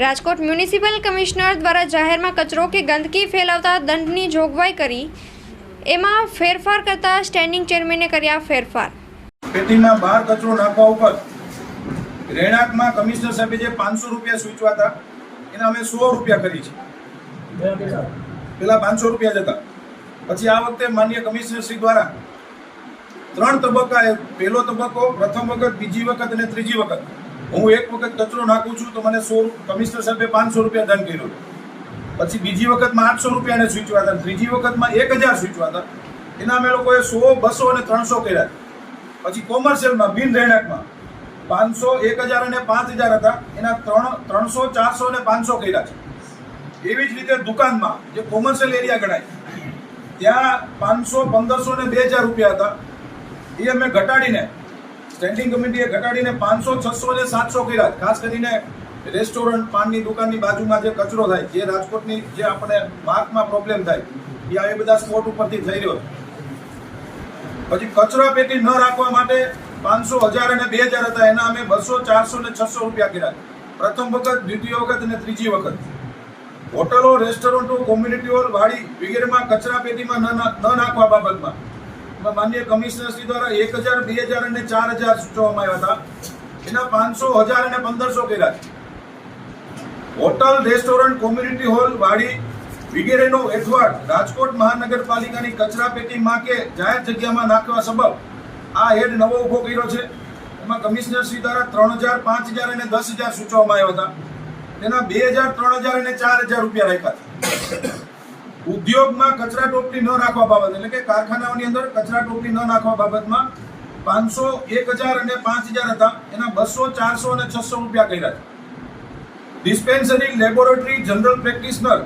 Rajkot municipal commissioner દ્વારા જાહેરમાં કચરો કે ગંદકી ફેલાવતા દંડની જોગવાઈ કરી. એમાં ફેરફાર કરતા સ્ટેન્ડિંગ ચેરમેને કર્યા ફેરફાર. પેટીમાં બહાર કચરો નાખવા ઉપર રહેણાંકમાં કમિશનર સાહેબે જે પાંચસો રૂપિયા સૂચવા હતા, એના અમે સો રૂપિયા કરી છે. પેલા પાંચસો રૂપિયા જતા પછી આ વખતે માન્ય કમિશનર શ્રી દ્વારા ત્રણ તબક્કા પહેલો તબક્કો, પ્રથમ વખત, બીજી વખત અને ત્રીજી વખત. હું એક વખત કચરો નાખું છું તો મને સો કમિશનર સાહેબે પાંચસો રૂપિયા દંડ કર્યો પછી બીજી વખતમાં આઠસો રૂપિયાને સૂચવા હતા. ત્રીજી વખતમાં એક હજાર સૂચવા હતા. એના અમે લોકોએ સો, બસો અને ત્રણસો કર્યા. પછી કોમર્શિયલમાં, બિન રહેણાંકમાં. પાંચસો, એક હજાર અને પાંચ હજાર હતા. એના ત્રણ ત્રણસો, ચારસો અને પાંચસો કર્યા છે. એવી જ રીતે દુકાનમાં, જે કોમર્શિયલ એરિયા ગણાય, ત્યાં પાંચસો, પંદરસો ને બે હજાર રૂપિયા હતા. એ અમે ઘટાડીને સ્ટેન્ડિંગ કમિટીએ ઘટાડીને પાંચસો, છસો ને સાતસો કર્યા. ખાસ કરીને રેસ્ટોરન્ટ પાનની દુકાનની બાજુમાં જે કચરો થાય, જે રાજકોટની જે આપણે માર્કમાં પ્રોબ્લેમ થાય, એ આ બધા સ્પોટ ઉપરથી થઈ રહ્યો પછી કચરા પેટી ન રાખવા માટે પાંચસો, હજાર અને બે હજાર હતા. એના અમે બસો, ચારસો ને છસો રૂપિયા કર્યા. પ્રથમ વખત, દ્વિતીય વખત અને ત્રીજી વખત. હોટલો રેસ્ટોરન્ટો કોમ્યુનિટી હોલ વાડી વગેરેમાં કચરા પેટીમાં ન નાખવા બાબતમાં એમાં માનનીય કમિશનર શ્રી દ્વારા એક હજાર, બે હજાર અને ચાર હજાર સૂચવવામાં આવ્યા હતા. એના પાંચસો, હજાર અને પંદરસો કર્યા હોટલ, રેસ્ટોરન્ટ, કોમ્યુનિટી હોલ, વાડી વગેરેનો એઠવાડ રાજકોટ મહાનગરપાલિકાની કચરા પેટીમાં કે જાહેર જગ્યામાં નાખવા સબબ આ હેડ નવો ઊભો કર્યો છે. એમાં કમિશનર શ્રી દ્વારા ત્રણ હજાર, પાંચ હજાર અને દસ હજાર સૂચવવામાં આવ્યા હતા. તેના બે હજાર, ત્રણ હજાર અને ચાર હજાર રૂપિયા રાખ્યા ઉદ્યોગમાં કચરા ટોપલી ન રાખવા બાબત, એટલે કે કારખાનાઓની અંદર કચરા ટોપલી ન નાખવા બાબતમાં પાંચસો એક હજાર અને પાંચ હજાર હતા. એના બસો, ચારસો અને છસો રૂપિયા કર્યા છે. Dispensary laboratory general practitioner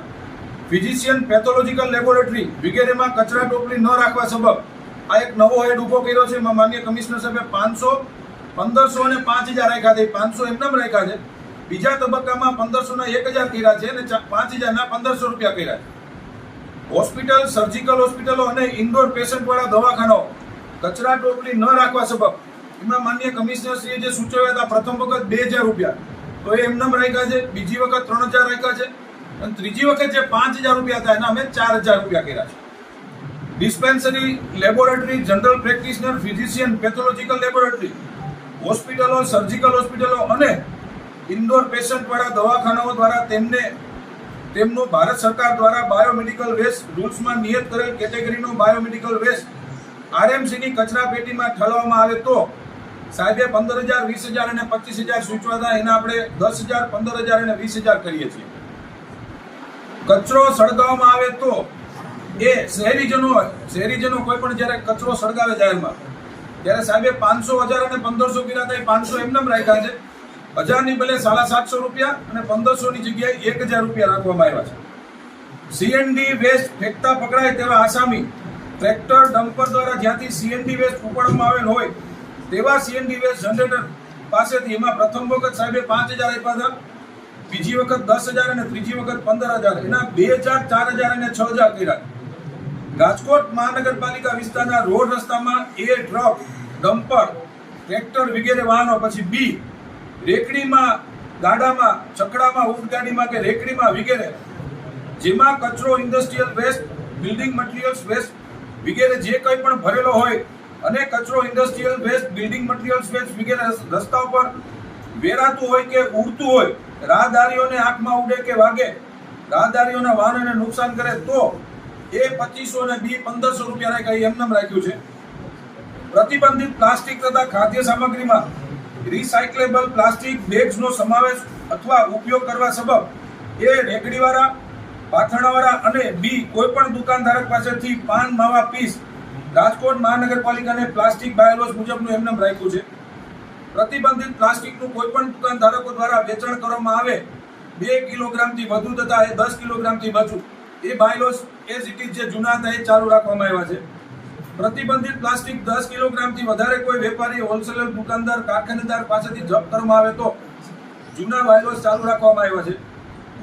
physician pathological laboratory વગેરેમાં કચરા ટોપલી ન રાખવા સબબ આ એક નવો હેડ ઊભો કર્યો છે. એમાં માન્ય કમિશનર સાહેબે પાંચસો, પંદરસો અને પાંચ હજાર રાખ્યા છે. પાંચસો એમનામ રાખ્યા છે. બીજા તબક્કામાં પંદરસો ના એક હજાર કર્યા છે અને પાંચ હજારના પંદરસો રૂપિયા કર્યા છે. હોસ્પિટલ સર્જિકલ હોસ્પિટલો અને ઇન્ડોર પેશન્ટવાળા દવાખાનાઓ કચરા ટોપલી ન રાખવા સબબ એમના માન્ય કમિશનર શ્રીએ જે સૂચવ્યા હતા, પ્રથમ વખત બે હજાર રૂપિયા. તો એ એમનેમ રાખ્યા છે, બીજી વખત ત્રણ હજાર રાખ્યા છે, અને ત્રીજી વખત જે પાંચ હજાર રૂપિયા હતા, એના અમે ચાર હજાર રૂપિયા કર્યા છે. Dispensary laboratory general practitioner physician pathological laboratory હોસ્પિટલો સર્જિકલ હોસ્પિટલો અને ઇન્ડોર પેશન્ટવાળા દવાખાનાઓ દ્વારા તેમને તેમનો ભારત સરકાર દ્વારા બાયોમેડિકલ વેસ્ટ રૂલ્સમાં નિયત કરેલ કેટેગરીનો બાયોમેડિકલ વેસ્ટ આરએમસીની કચરા પેટીમાં ઠલવામાં આવે તો સાહેબે પંદર હજાર વીસ હજાર અને પચીસ હજાર સૂચવા હતા. એના આપણે દસ હજાર પંદર હજાર અને વીસ હજાર કરીએ છીએ. કચરો સળગાવવામાં આવે તો એ શહેરીજનો શહેરીજનો કોઈ પણ જ્યારે કચરો સળગાવે જાહેરમાં, ત્યારે સાહેબે પાંચસો હજાર અને પંદરસો કર્યા થાય પાંચસો એમનેમ રાખ્યા છે. હજારની બદલે સાડા સાતસો રૂપિયા અને પંદરસોની જગ્યાએ એક હજાર રૂપિયા રાખવામાં આવ્યા છે. સીએનડી વેસ્ટ ફેંકતા પકડાય તેવા આસામી ટ્રેક્ટર ડમ્પર દ્વારા જ્યાંથી સીએનડી વેસ્ટ ઉપાડવામાં આવેલ હોય તેવા સીએનડી વેસ્ટ જનરેટર પાસેથી એમાં પ્રથમ વખત સાહેબે પાંચ હજાર આપ્યા હતા. બીજી વખત દસ હજાર અને ત્રીજી વખત પંદર હજાર. એના બે હજાર, ચાર હજાર અને છ હજાર કર્યા. રાજકોટ મહાનગરપાલિકા વિસ્તારના રોડ રસ્તામાં એ ટ્રક ડમ્પર, ટ્રેક્ટર વગેરે વાહનો, પછી બી રેકડીમાં, ગાડામાં છકડામાં ઊંટગાડીમાં કે રેકડીમાં વગેરે, જેમાં કચરો industrial waste building materials waste વગેરે જે કંઈ પણ ભરેલો હોય, અને કચરો industrial waste building materials waste વગેરે રસ્તા ઉપર વેરાતું હોય કે ઉડતું હોય, રાહદારીઓને આંખમાં ઉડે કે વાગે, રાહદારીઓના વાહનોને નુકસાન કરે, તો એ પચીસો ને બી પંદરસો રૂપિયાને કંઈ એમનેમ રાખ્યું છે. પ્રતિબંધિત પ્લાસ્ટિક તથા ખાદ્ય સામગ્રીમાં રિસાયકલેબલ પ્લાસ્ટિક બેગ્સનો સમાવેશ અથવા ઉપયોગ કરવા સબબ એ રેકડીવાળા પાથરણાવાળા અને બી કોઈપણ દુકાનધારક પાસેથી પાન, માવા, પીસ રાજકોટ મહાનગરપાલિકાને પ્લાસ્ટિક બાયોલોસ મુજબનું એમનેમ રાખ્યું છે. પ્રતિબંધિત પ્લાસ્ટિકનું કોઈપણ દુકાનધારકો દ્વારા વેચાણ કરવામાં આવે, બે કિલોગ્રામથી વધુ તથા એ દસ કિલોગ્રામથી વધુ. એ બાયલોસ એ ઇટ જે જૂના હતા, એ ચાલુ રાખવામાં આવ્યા છે. પ્રતિબંધિત પ્લાસ્ટિક દસ કિલોગ્રામથી વધારે કોઈ વેપારી, હોલસેલર, દુકાનદાર, કારખાનેદાર પાસેથી જપ્ત કરવામાં આવે તો જૂના વાયરસ ચાલુ રાખવામાં આવ્યા છે.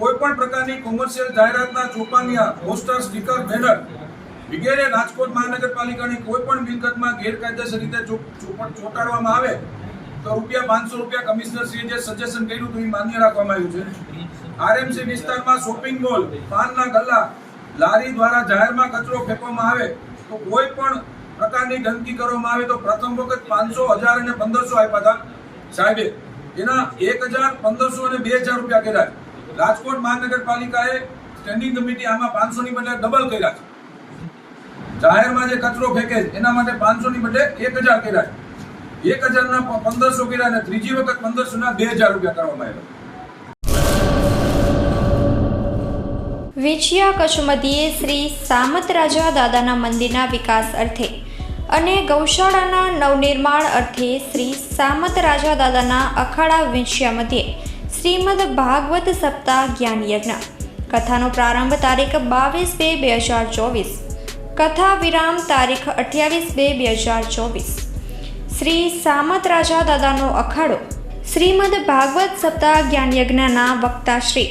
કોઈ પણ પ્રકારની કોમર્શિયલ જાહેરાતના ચોપાનિયા પોસ્ટર સ્ટીકર બેનર વગેરે રાજકોટ મહાનગરપાલિકાની કોઈ પણ મિલકતમાં ગેરકાયદેસર રીતે ચોંટાડવામાં આવે તો રૂપિયા પાંચસો રૂપિયા કમિશનર શ્રીએ જે સજેશન કર્યું હતું એ માન્ય રાખવામાં આવ્યું છે. આરએમસી વિસ્તારમાં શોપિંગ મોલ પાનના ગલ્લા, લારી દ્વારા જાહેરમાં કચરો ફેંકવામાં આવે તો કોઈ પણ પ્રકારની ગંદકી કરવામાં આવે તો પ્રથમ વખત પાંચસો હજાર અને પંદરસો આપ્યા હતા. સાહેબે, એના એક હજાર, પંદરસો અને બે હજાર રૂપિયા કર્યા છે. રાજકોટ મહાનગરપાલિકાએ સ્ટેન્ડિંગ કમિટી આમાં પાંચસો ની બદલે ડબલ કર્યા છે. જાહેરમાં જે કચરો ફેંકે એના માટે પાંચસો ની બદલે એક હજાર કર્યા છે. એક હજારના પંદરસો કર્યા અને ત્રીજી વખત પંદરસો ના બે હજાર રૂપિયા કરવામાં આવ્યા. વેચિયા કચુમતીએ શ્રી સામત રાજા દાદાના મંદિરના વિકાસ અર્થે અને ગૌશાળાના નવનિર્માણ અર્થે શ્રી સામત રાજા દાદાના અખાડા વેચ્યા મધ્યે શ્રીમદ ભાગવત સપ્તાહ જ્ઞાન યજ્ઞ કથાનો પ્રારંભ તારીખ બાવીસ બે બે હજાર ચોવીસ. કથા વિરામ તારીખ અઠ્યાવીસ બે બે હજાર ચોવીસ. શ્રી સામત રાજા દાદાનો અખાડો શ્રીમદ ભાગવત સપ્તાહ જ્ઞાન યજ્ઞના વક્તા શ્રી